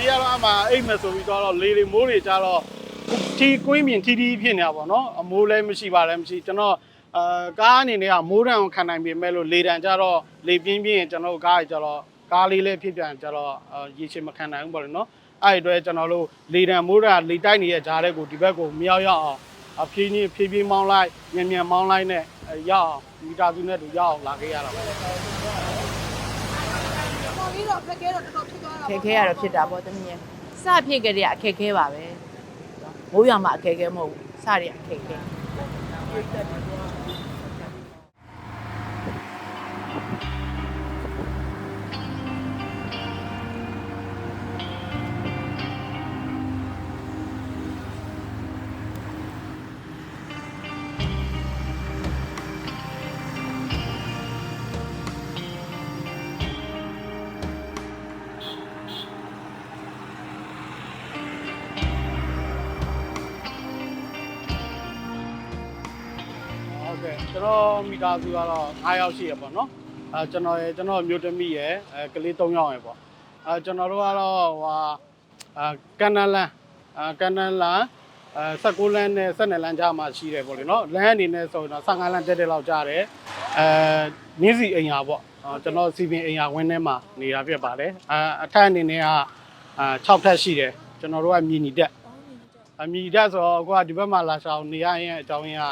နေ့ကတော့အမှအိတ်မယ်ဆိုပြီးတော့လေတွေမိုးတွေကြတော့ထီကွင်းမြင်ထီထီဖြစ်နေတာပေါ့နော်အမိုးလည်းမရှိပါလည်းမရှိကျွန်တော်အာကားအနေနဲ့ကမိုးတံကိုခံနိုင်ပေမဲ့လို့လေတံကြတော့လေပြင်းပြင်းကျွန်တော်တို့ကားကြီးကြတော့ကားလေးလည်းဖြစ်ပြန်ကြတော့အာရေချင်မခံနိုင်ဘူးပေါ့လေနော်အဲ့ဒီအတွက်ကျွန်တော်တို့လေတံမိုးတံလေတိုက်နေတဲ့ဂျားတဲ့ကိုဒီဘက်ကိုမြောက်ရောက်အောင်အဖြည်းဖြည်းဖြည်းဖြည်းမောင်းလိုက်မြန်မြန်မောင်းလိုက်နဲ့အဲ့ရောက်အောင်မီတာစုနဲ့တူရောက်အောင်လာခဲ့ရတာပါ ပေါ်ပြီးတော့ခက်ခဲတော့တော်တော်ဖြစ်သွားတာအခက်ခဲရတော့ဖြစ်တာပေါ့သမီးရဲ့စဖြစ်ကြတဲ့အခက်ခဲပါပဲမိုးရွာမှာအခက်ခဲမဟုတ်ဘူးစရအခက်ခဲ ကဲ့ကျွန်တော်မိသားစုကတော့9ယောက်ရှိရပေါ့နော်အဲကျွန်တော်ရယ်ကျွန်တော်မျိုးသမီးရယ်အဲကလေး3ယောက်ရယ်ပေါ့အဲကျွန်တော်တို့ကတော့ဟိုဟာအဲကန်နလန်အဲကန်နလန်အဲ16လမ်းနဲ့17လမ်းကြားမှာရှိတယ်ပေါ့လေနော်လမ်းအနေနဲ့ဆိုရင်တော့15လမ်းတက်တဲ့လောက်ကြားတယ်အဲမြင်းစီအိမ်ယာပေါ့အဲကျွန်တော်စီပင်အိမ်ယာဝင်းထဲမှာနေတာဖြစ်ပါတယ်အဲအထက်အနေနဲ့ကအဲ6ထပ်ရှိတယ်ကျွန်တော်တို့ကမြည်နီတက်အမီဓာတ်ဆိုတော့ကိုကဒီဘက်မှာလာဆောင်နေရရင်အကြောင်းရင်းက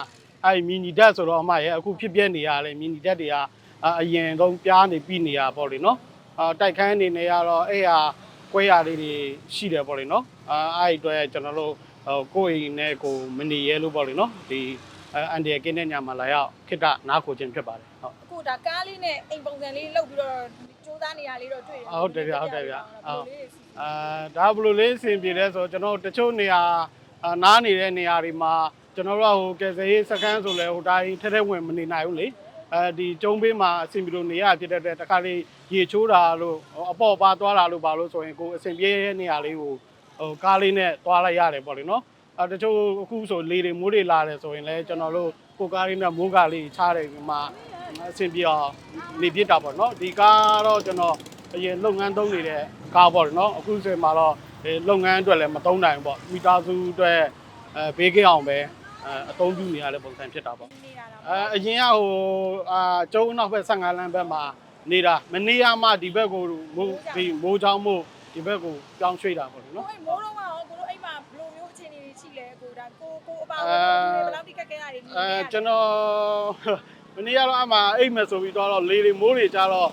အဲ့ဒီမီနီဓာတ်ဆိုတော့အမရဲ့အခုဖြစ်ပြနေရလေမီနီဓာတ်တွေကအအရင်ဆုံးပြားနေပြီးနေရပေါ့လေနော်အာတိုက်ခန်းအနေနဲ့ကတော့အဲ့ဟာကွဲရလေးတွေရှိတယ်ပေါ့လေနော်အာအဲ့ဒီအတွက်ကျွန်တော်တို့ဟိုကိုယ့်အိမ်နဲ့ကိုယ်မနေရဲလို့ပေါ့လေနော်ဒီအန်ဒီရဲ့ကင်းတဲ့ညမှာလာရောက်ခိတ္တနားခိုခြင်းဖြစ်ပါတယ်ဟုတ်အခုဒါကားလေးနဲ့အိမ်ပုံစံလေးလုတ်ပြီးတော့စူးစမ်းနေရလေးတော့တွေ့တယ်ဟုတ်တယ်ဗျဟုတ်တယ်ဗျဟုတ်ဟုတ်အာဒါဘယ်လိုလေးအဆင်ပြေလဲဆိုတော့ကျွန်တော်တို့တချို့နေရာအာနားနေတဲ့နေရာတွေမှာ ကျွန်တော်တို့ကဟိုကယ်ဆယ်ရေးစခန်းဆိုလဲဟိုတိုင်းထဲထဲဝင်မနေနိုင်ဘူးလေအဲဒီကျုံးပေးမှာအဆင်ပြေလို့နေရဖြစ်တဲ့အတွက်တခါလေးရေချိုးတာလို့ဟိုအပေါ့ပါသွားတာလို့ပါလို့ဆိုရင်ကိုယ်အဆင်ပြေတဲ့နေရာလေးကိုဟိုကားလေးနဲ့သွားလိုက်ရတယ်ပေါ့လေနော်အဲတချို့အခုဆိုလေတွေမိုးတွေလာတယ်ဆိုရင်လဲကျွန်တော်တို့ကိုယ်ကားလေးနဲ့မိုးကားလေးချားတယ်ဒီမှာအဆင်ပြေအောင်နေပြစ်တာပေါ့နော်ဒီကားတော့ကျွန်တော်အရင်လုပ်ငန်းသုံးနေတဲ့ကားပေါ့လေနော်အခုဆိုရင်မှာတော့ဒီလုပ်ငန်းအတွက်လည်းမသုံးနိုင်ဘူးပေါ့မိသားစုအတွက်အဲဘေးကင်းအောင်ပဲ အဲအသုံးပြုနေရတဲ့ပုံစံဖြစ်တာပေါ့နေတာတော့အဲအရင်ကဟိုအာကျုံနောက်ဘက်15လမ်းဘက်မှာနေတာမနေရမှဒီဘက်ကိုမိုးဒီမိုးချောင်းမို့ဒီဘက်ကိုပြောင်းရွှေ့တာပေါ့လေကိုနော်ယ်မိုးတော့ကရောကိုတို့အိမ်မှာဘယ်လိုမျိုးအခြေအနေတွေရှိလဲကိုဒါကိုကိုအပါအဲဝင်ဘယ်လောက်တိခက်ခဲရတယ်အဲကျွန်တော်မနေ့ကတော့အမှအိတ်မယ်ဆိုပြီးတော့လေတွေမိုးတွေကြတော့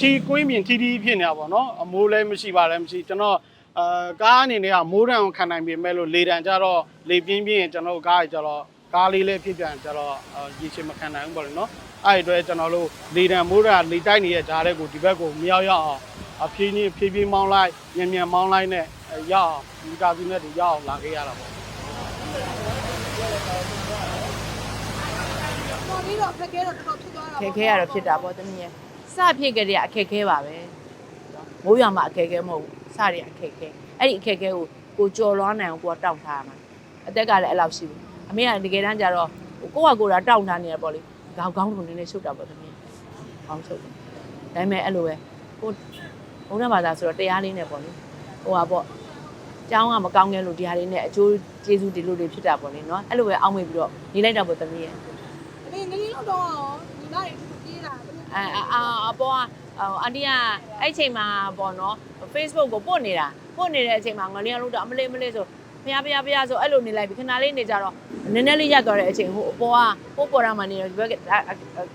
ထီကွင်းမြင်ထီထီဖြစ်နေတာပေါ့နော်အမိုးလည်းမရှိပါလည်းမရှိကျွန်တော် အာကားအနေနဲ့ကမိုးတံကိုခံနိုင်ပေမဲ့လို့လေတံကြတော့လေပြင်းပြင်းကျွန်တော်တို့ကားကြီးကြတော့ကားလေးလည်းဖြစ်ပြန်ကြတော့အာရေချင်မခံနိုင်ဘူးပေါ့လေနော်အဲ့ဒီအတွက်ကျွန်တော်တို့လေတံမိုးတံလေတိုက်နေတဲ့ဂျားတဲ့ကိုဒီဘက်ကိုမြောက်ရောက်အောင်အဖြည်းဖြည်းဖြည်းဖြည်းမောင်းလိုက်မြန်မြန်မောင်းလိုက်နဲ့အဲ့ရောက်အောင်ဒီကားစီနဲ့တူရောက်အောင်လာခဲ့ရတာပေါ့ပေါ်ပြီးတော့ခက်ခဲတော့တော်တော်ဖြစ်သွားတာအခက်ခဲရတော့ဖြစ်တာပေါ့သမီးရဲ့စဖြစ်ကြတဲ့အခက်ခဲပါပဲမိုးရွာမှာအခက်ခဲမဟုတ်ဘူး စရအခက်ခဲအဲ့ဒီအခက်ခဲကိုကိုကြော်လွားနိုင်အောင်ကိုကတောင့်ထားရမှာအသက်ကလည်းအဲ့လောက်ရှိဘူးအမေကတကယ်တမ်းကျတော့ကိုကကိုယ်ကတောင့်ထားနေရပေါ့လေခေါင်းခေါင်းကိုနည်းနည်းရှုပ်တာပေါ့သမီးခေါင်းရှုပ်တယ်ဒါပေမဲ့အဲ့လိုပဲကိုဘုရားဘာသာဆိုတော့တရားလေးနဲ့ပေါ့လေဟိုပါပေါ့ကျောင်းကမကောင်းခဲ့လို့ဒီဟာလေးနဲ့အကျိုးကျေးဇူးဒီလိုတွေဖြစ်တာပေါ့လေနော်အဲ့လိုပဲအောင်းမေပြီးတော့နေလိုက်တာပေါ့သမီးရဲ့ဒီငလေးလောက်တော့ရောညီမတွေပြေးတာအာအာအပေါ်ကအန်တီကအဲ့ချိန်မှာပေါ့နော် Facebook ကိုပို့နေတာပို့နေတဲ့အချိန်မှာငလျင်လို့တော့အမလေးမလေးဆိုဖျားဖျားဖျားဆိုအဲ့လိုနေလိုက်ပြီခဏလေးနေကြတော့နည်းနည်းလေးရက်သွားတဲ့အချိန်ဟိုအပေါ်ကပို့ပေါ်ရမှနေတော့ဒီဘက်က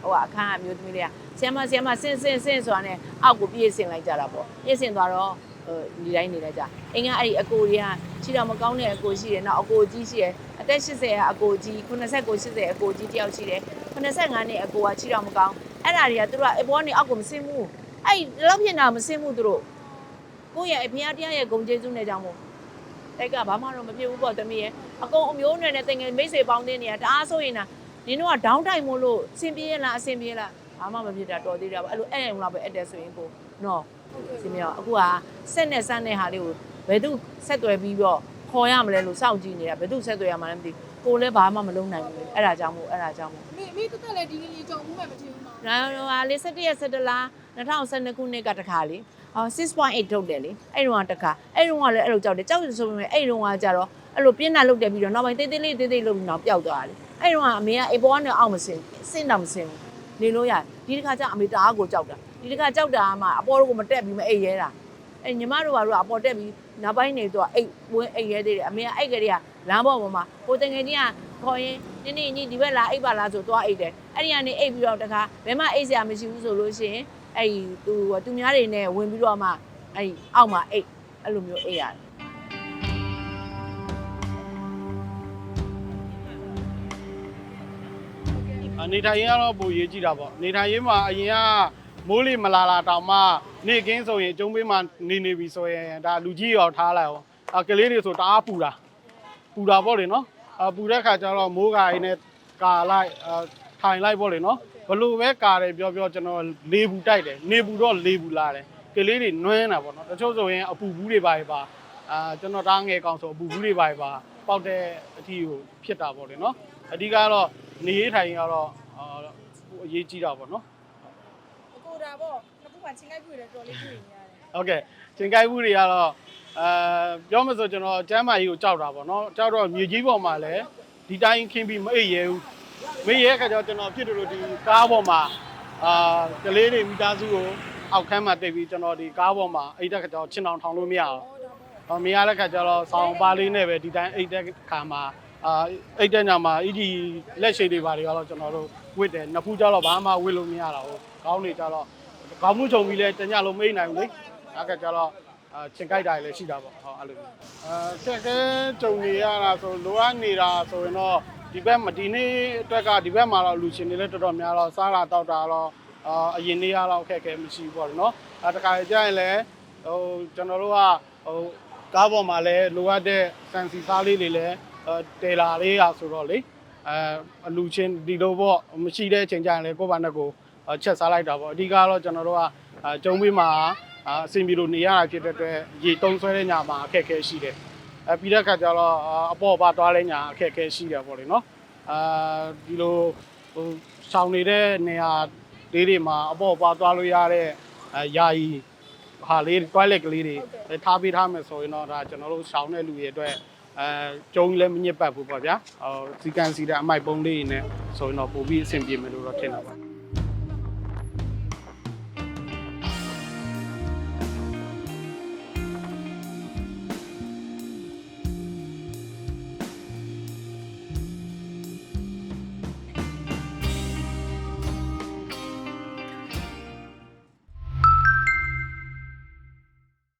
ဟိုအခန်းအမျိုးသမီးလေးကဆီယမဆီယမဆင်းဆင်းဆင်းဆိုတာနဲ့အောက်ကိုပြေးဆင်းလိုက်ကြတာပေါ့ပြေးဆင်းသွားတော့ဟိုဒီတိုင်းနေလိုက်ကြအင်ကအဲ့ဒီအကိုတွေကခြေတော်မကောင်းတဲ့အကိုရှိတယ်နောက်အကိုကြီးရှိတယ်အသက်80ကအကိုကြီး89 80အကိုကြီးတယောက်ရှိတယ်85နှစ်အကိုကခြေတော်မကောင်းအဲ့ဒါတွေကသူတို့ကအပေါ်ကနေအောက်ကိုမဆင်းဘူးအဲ့လောက်ဖြစ်တာမဆင်းဘူးသူတို့ ကိုယ့်ရဲ့အဖေအတရားရဲ့ဂုံကျေးဇူးနဲ့ကြောင့်မို့တိုက်ကဘာမှတော့မဖြစ်ဘူးပေါ့သမီးရဲ့အကုန်အမျိုးအနွယ်နဲ့တင်ငယ်မိတ်ဆွေပေါင်းတင်နေတာတအားဆိုရင်တာနင်တို့ကဒေါင်းတိုင်မို့လို့အဆင်ပြေရလားအဆင်ပြေလားဘာမှမဖြစ်တာတော်သေးတာပေါ့အဲ့လိုအဲ့ရုံလောက်ပဲအဲ့တဲ့ဆိုရင်ကိုနော်အဆင်ပြေတော့အခုကဆက်နဲ့ဆန်းတဲ့ဟာလေးကိုဘယ်သူဆက်သွယ်ပြီးတော့ခေါ်ရမလဲလို့စောင့်ကြည့်နေတာဘယ်သူဆက်သွယ်ရမှာလဲမသိဘူးကိုလည်းဘာမှမလုပ်နိုင်ဘူးလေအဲ့ဒါကြောင့်မို့အဲ့ဒါကြောင့်မို့မိမိတက်တက်လည်းဒီငလေးကြုံမှုမဲ့မထင်ဘူးနော်နော်ဟာလေး17ရက်17လ 2012ခုနှစ်ကတခါလေဟအော်6.8ထုတ်တယ်လေအဲ့တုန်းကတခါအဲ့တုန်းကလည်းအဲ့လိုကြောက်တယ်ကြောက်တယ်ဆိုပေမဲ့အဲ့တုန်းကကြတော့အဲ့လိုပြင်းတာလုတ်တယ်ပြီးတော့နောက်ပိုင်းတေးသေးလေးတေးသေးလုတ်ပြီးတော့ပျောက်သွားတယ်အဲ့တုန်းကအမေကအေပေါ်ကနေအောက်မစင်စင်တော့မစင်ဘူးနေလို့ရတယ်ဒီတစ်ခါကျအမေတအားကိုကြောက်တာဒီတစ်ခါကြောက်တာမှအပေါ်ကိုမတက်ပြီးမအိပ်ရဲတာအဲ့ညီမတို့ကတို့ကအပေါ်တက်ပြီးနောက်ပိုင်းနေတော့အိတ်ဝင်းအိပ်ရဲသေးတယ်အမေကအိတ်ကလေးကလမ်းပေါ်ပေါ်မှာကိုတငယ်ချင်းကခေါ်ရင်နင်းနေညီဒီဘက်လာအိပ်ပါလားဆိုတော့အိတ်တယ်အဲ့ဒီကနေအိပ်ပြီးတော့တခါဘယ်မှအိပ်စရာမရှိဘူးဆိုလို့ရှိရင် အဲ့ဒီသူသူများတွေနဲ့ဝင်ပြီးတော့မှအဲ့ဒီအောက်မှာအိတ်အဲ့လိုမျိုးအိတ်ရတယ်အနေထိုင်ရင်ကတော့ပိုရေးကြည့်တာပေါ့နေထိုင်ရင်မှာအရင်ကမိုးလေမလာလာတောင်မှနေကင်းဆိုရင်ကျုံးပေးမှနေနေပြီဆိုရင်ဒါလူကြီးရောထားလိုက်အောင်အကလေးတွေဆိုတအားပူတာပူတာပေါ့လေနော်အပူတဲ့ခါကျတော့မိုးကာရင်နဲ့ကာလိုက်အထိုင်လိုက်ပေါ့လေနော် ဘလို့ပဲကာတယ်ပြောပြောကျွန်တော်လေဘူးတိုက်တယ်နေဘူးတော့လေဘူးလာတယ်ကလေးတွေနွမ်းတာပေါ့နော်တချို့ဆိုရင်အပူဘူးတွေပါပါအာကျွန်တော်တားငယ်ကောင်ဆိုအပူဘူးတွေပါပါပေါက်တဲ့အထီကိုဖြစ်တာပေါ့လေနော်အဓိကတော့နေရေးထိုင်ရင်ကတော့အာဟိုအရေးကြီးတာပေါ့နော်အကိုဒါပေါ့နှစ်ခုမှချင်းလိုက်ပြည့်တယ်တော်လေးပြည့်နေရတယ်ဟုတ်ကဲ့ချင်းကိုက်ဘူးတွေကတော့အဲပြောမဆိုကျွန်တော်ကျမ်းမာကြီးကိုကြောက်တာပေါ့နော်ကြောက်တော့မြေကြီးပေါ်မှာလည်းဒီတိုင်းခင်းပြီးမအိပ်ရဲဘူး မအိပ်ရဲခါကျတော့ကျွန်တော်ဖြစ်တယ်လို့ဒီကားပေါ်မှာအာကလေးတွေမိသားစုကိုအောက်ခန်းမှာတိတ်ပြီးကျွန်တော်ဒီကားပေါ်မှာအိတ်တဲ့ခါကျတော့ချင်းအောင်ထောင်လို့မရအောင်ဟောဒါပေါ့။မရတဲ့ခါကျတော့ဆောင်းပါလေးနဲ့ပဲဒီတိုင်းအိတ်တဲ့ခါမှာအာအိတ်တဲ့ညမှာအီဒီလက်ရှိတွေပါတွေကတော့ကျွန်တော်တို့ဝစ်တယ်နှစ်ဖူးကျတော့ဘာမှဝစ်လို့မရတော့ဘူး။ခေါင်းတွေကျတော့ခေါင်းမှုချုံပြီးလဲတညလုံးမိတ်နိုင်ဘူးလေ။အဲ့ခါကျတော့အာချင်ကြိုက်တာလည်းရှိတာပေါ့။ဟောအဲ့လိုမျိုး။အာဆက်ကဲကြုံနေရတာဆိုလိုအပ်နေတာဆိုရင်တော့ ဒီဘက်မဒီနေ့အတွက်ကဒီဘက်မှာတော့လူရှင်တွေလည်းတော်တော်များတော့စားတာတောက်တာတော့အာအရင်နေ့ကတော့အခက်အခဲမရှိဘူးပေါ့နော်။အဲတခါကြရင်လည်းဟိုကျွန်တော်တို့ကဟိုကားပေါ်မှာလည်းလိုအပ်တဲ့စံစီစားလေးတွေလည်းအဲတယ်လာလေးอ่ะဆိုတော့လေအဲအလူချင်းဒီလိုပေါ့မရှိတဲ့အချိန်ကျရင်လည်းကိုယ့်ဘာနဲ့ကိုယ်အဲချက်စားလိုက်တာပေါ့အဓိကတော့ကျွန်တော်တို့ကအဲကျုံးပေးမှာအာအဆင်ပြေလို့နေရတာဖြစ်တဲ့အတွက်ရေတုံးဆွဲတဲ့ညမှာအခက်အခဲရှိတယ် အဲပြီးတဲ့ခါကျတော့အာအပေါ်ပါသွားတဲ့ညအခက်အခဲရှိတယ်ပေါ့လေနော်အာဒီလိုဟိုဆောင်းနေတဲ့နေရာလေးတွေမှာအပေါ်ပါသွားလို့ရတဲ့အဲယာယီဟာလေး toilet ကလေးတွေထားပေးထားမယ်ဆိုရင်တော့ဒါကျွန်တော်တို့ရှောင်းတဲ့လူတွေအတွက်အဲကျုံလည်းမညစ်ပတ်ဘူးပေါ့ဗျာဟိုစီကန်စီတဲ့အမိုက်ပုံးလေးတွေနဲ့ဆိုရင်တော့ပိုပြီးအဆင်ပြေမယ်လို့တော့ထင်တာပါ